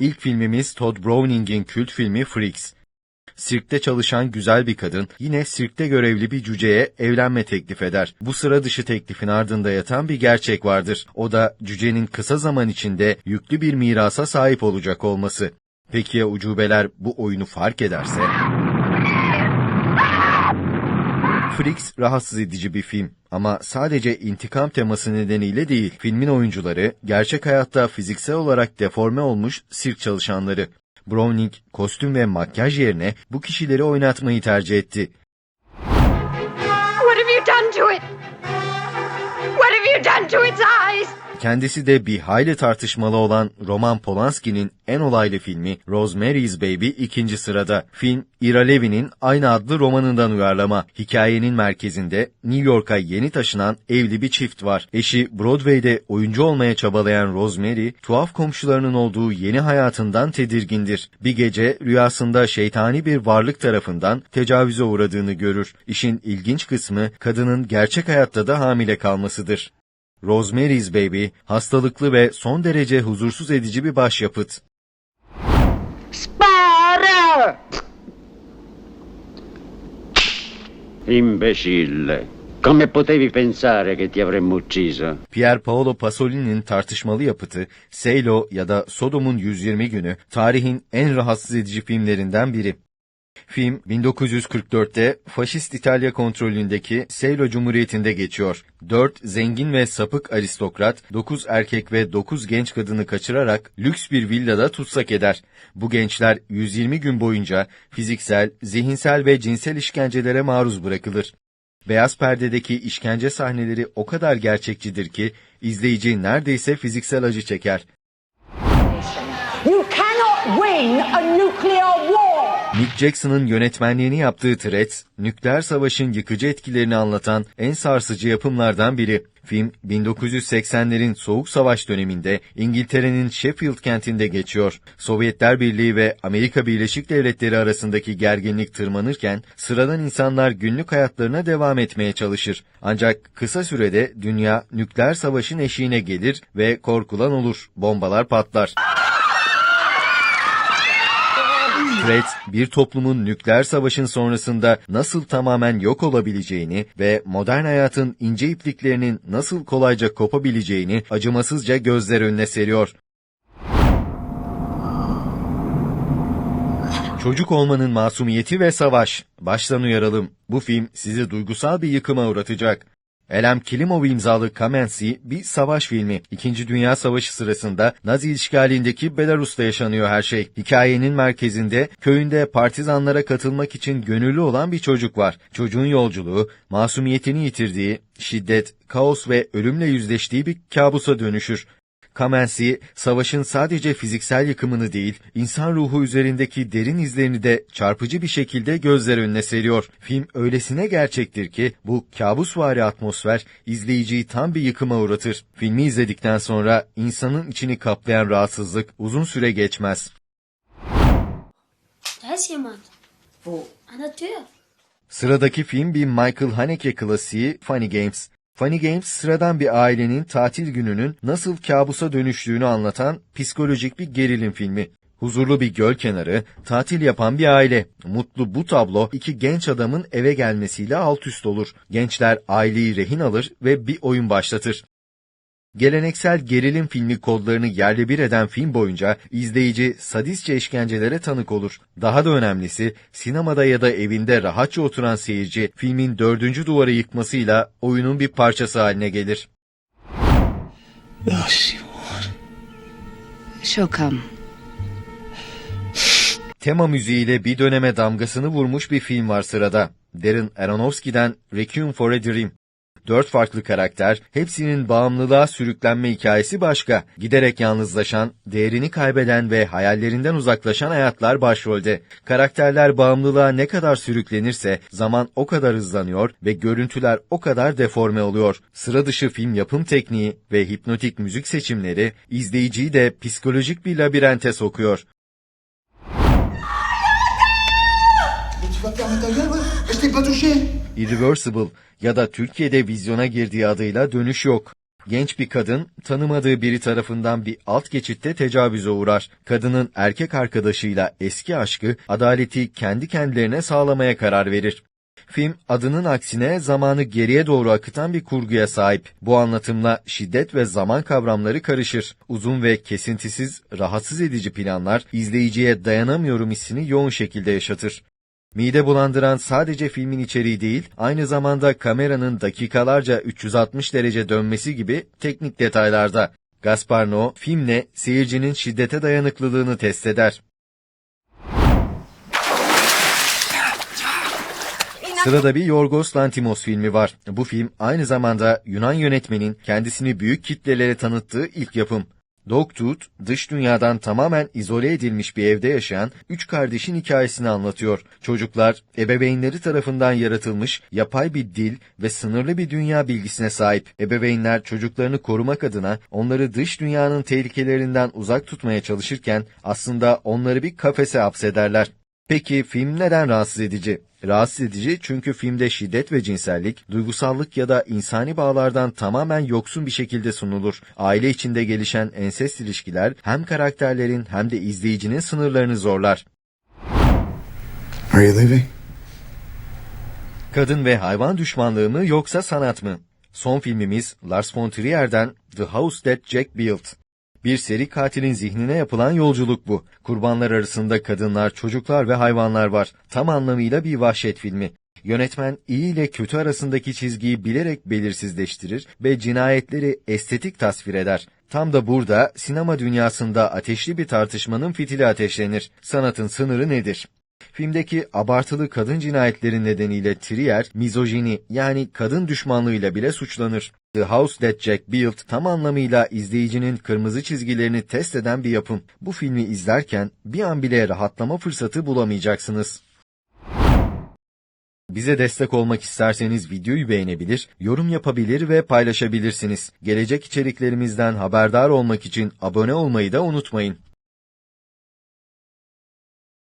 İlk filmimiz Todd Browning'in kült filmi Freaks. Sirkte çalışan güzel bir kadın yine sirkte görevli bir cüceye evlenme teklif eder. Bu sıra dışı teklifin ardında yatan bir gerçek vardır. O da cücenin kısa zaman içinde yüklü bir mirasa sahip olacak olması. Peki ya ucubeler bu oyunu fark ederse? Freaks rahatsız edici bir film ama sadece intikam teması nedeniyle değil. Filmin oyuncuları gerçek hayatta fiziksel olarak deforme olmuş sirk çalışanları. Browning kostüm ve makyaj yerine bu kişileri oynatmayı tercih etti. Kendisi de bir hayli tartışmalı olan Roman Polanski'nin en olaylı filmi Rosemary's Baby ikinci sırada. Film, Ira Levin'in aynı adlı romanından uyarlama. Hikayenin merkezinde New York'a yeni taşınan evli bir çift var. Eşi Broadway'de oyuncu olmaya çabalayan Rosemary, tuhaf komşularının olduğu yeni hayatından tedirgindir. Bir gece rüyasında şeytani bir varlık tarafından tecavüze uğradığını görür. İşin ilginç kısmı kadının gerçek hayatta da hamile kalmasıdır. Rosemary's Baby, hastalıklı ve son derece huzursuz edici bir başyapıt. Spara! Imbecille, come potevi pensare che ti avremmo ucciso? Pier Paolo Pasolini'nin tartışmalı yapıtı, Seylo ya da Sodom'un 120 günü, tarihin en rahatsız edici filmlerinden biri. Film 1944'te faşist İtalya kontrolündeki Seylo Cumhuriyeti'nde geçiyor. 4 zengin ve sapık aristokrat 9 erkek ve 9 genç kadını kaçırarak lüks bir villada tutsak eder. Bu gençler 120 gün boyunca fiziksel, zihinsel ve cinsel işkencelere maruz bırakılır. Beyaz perdedeki işkence sahneleri o kadar gerçekçidir ki izleyici neredeyse fiziksel acı çeker. You cannot win a nuclear war! Nick Jackson'ın yönetmenliğini yaptığı Threat, nükleer savaşın yıkıcı etkilerini anlatan en sarsıcı yapımlardan biri. Film, 1980'lerin Soğuk Savaş döneminde İngiltere'nin Sheffield kentinde geçiyor. Sovyetler Birliği ve Amerika Birleşik Devletleri arasındaki gerginlik tırmanırken sıradan insanlar günlük hayatlarına devam etmeye çalışır. Ancak kısa sürede dünya nükleer savaşın eşiğine gelir ve korkulan olur. Bombalar patlar. Fred, bir toplumun nükleer savaşın sonrasında nasıl tamamen yok olabileceğini ve modern hayatın ince ipliklerinin nasıl kolayca kopabileceğini acımasızca gözler önüne seriyor. Çocuk olmanın masumiyeti ve savaş. Baştan uyaralım. Bu film sizi duygusal bir yıkıma uğratacak. Elem Kilimov imzalı Kamensi bir savaş filmi. İkinci Dünya Savaşı sırasında Nazi işgalindeki Belarus'ta yaşanıyor her şey. Hikayenin merkezinde köyünde partizanlara katılmak için gönüllü olan bir çocuk var. Çocuğun yolculuğu, masumiyetini yitirdiği, şiddet, kaos ve ölümle yüzleştiği bir kabusa dönüşür. Kamensi, savaşın sadece fiziksel yıkımını değil, insan ruhu üzerindeki derin izlerini de çarpıcı bir şekilde gözler önüne seriyor. Film öylesine gerçektir ki, bu kabusvari atmosfer izleyiciyi tam bir yıkıma uğratır. Filmi izledikten sonra insanın içini kaplayan rahatsızlık uzun süre geçmez. Da ist jemand. Wo? An der Tür. Sıradaki film bir Michael Haneke klasiği Funny Games. Funny Games sıradan bir ailenin tatil gününün nasıl kabusa dönüştüğünü anlatan psikolojik bir gerilim filmi. Huzurlu bir göl kenarı, tatil yapan bir aile. Mutlu bu tablo iki genç adamın eve gelmesiyle alt üst olur. Gençler aileyi rehin alır ve bir oyun başlatır. Geleneksel gerilim filmi kodlarını yerle bir eden film boyunca izleyici sadistçe işkencelere tanık olur. Daha da önemlisi sinemada ya da evinde rahatça oturan seyirci filmin dördüncü duvarı yıkmasıyla oyunun bir parçası haline gelir. Şokam. Tema müziğiyle bir döneme damgasını vurmuş bir film var sırada. Darren Aronofsky'den Requiem for a Dream. Dört farklı karakter, hepsinin bağımlılığa sürüklenme hikayesi başka. Giderek yalnızlaşan, değerini kaybeden ve hayallerinden uzaklaşan hayatlar başrolde. Karakterler bağımlılığa ne kadar sürüklenirse zaman o kadar hızlanıyor ve görüntüler o kadar deforme oluyor. Sıra dışı film yapım tekniği ve hipnotik müzik seçimleri izleyiciyi de psikolojik bir labirente sokuyor. Tu vas fermer ta Irreversible ya da Türkiye'de vizyona girdiği adıyla Dönüş Yok. Genç bir kadın tanımadığı biri tarafından bir alt geçitte tecavüze uğrar. Kadının erkek arkadaşıyla eski aşkı adaleti kendi kendilerine sağlamaya karar verir. Film adının aksine zamanı geriye doğru akıtan bir kurguya sahip. Bu anlatımla şiddet ve zaman kavramları karışır. Uzun ve kesintisiz, rahatsız edici planlar izleyiciye dayanamıyorum hissini yoğun şekilde yaşatır. Mide bulandıran sadece filmin içeriği değil, aynı zamanda kameranın dakikalarca 360 derece dönmesi gibi teknik detaylarda. Gaspar Noé, filmle seyircinin şiddete dayanıklılığını test eder. Sırada bir Yorgos Lantimos filmi var. Bu film aynı zamanda Yunan yönetmenin kendisini büyük kitlelere tanıttığı ilk yapım. Dogtooth, dış dünyadan tamamen izole edilmiş bir evde yaşayan üç kardeşin hikayesini anlatıyor. Çocuklar, ebeveynleri tarafından yaratılmış yapay bir dil ve sınırlı bir dünya bilgisine sahip. Ebeveynler çocuklarını korumak adına onları dış dünyanın tehlikelerinden uzak tutmaya çalışırken aslında onları bir kafese hapsederler. Peki film neden rahatsız edici? Rahatsız edici çünkü filmde şiddet ve cinsellik, duygusallık ya da insani bağlardan tamamen yoksun bir şekilde sunulur. Aile içinde gelişen ensest ilişkiler hem karakterlerin hem de izleyicinin sınırlarını zorlar. Are you leaving? Kadın ve hayvan düşmanlığı mı yoksa sanat mı? Son filmimiz Lars von Trier'den The House That Jack Built. Bir seri katilin zihnine yapılan yolculuk bu. Kurbanlar arasında kadınlar, çocuklar ve hayvanlar var. Tam anlamıyla bir vahşet filmi. Yönetmen iyi ile kötü arasındaki çizgiyi bilerek belirsizleştirir ve cinayetleri estetik tasvir eder. Tam da burada sinema dünyasında ateşli bir tartışmanın fitili ateşlenir. Sanatın sınırı nedir? Filmdeki abartılı kadın cinayetleri nedeniyle Trier, mizojini yani kadın düşmanlığıyla bile suçlanır. The House That Jack Built tam anlamıyla izleyicinin kırmızı çizgilerini test eden bir yapım. Bu filmi izlerken bir an bile rahatlama fırsatı bulamayacaksınız. Bize destek olmak isterseniz videoyu beğenebilir, yorum yapabilir ve paylaşabilirsiniz. Gelecek içeriklerimizden haberdar olmak için abone olmayı da unutmayın.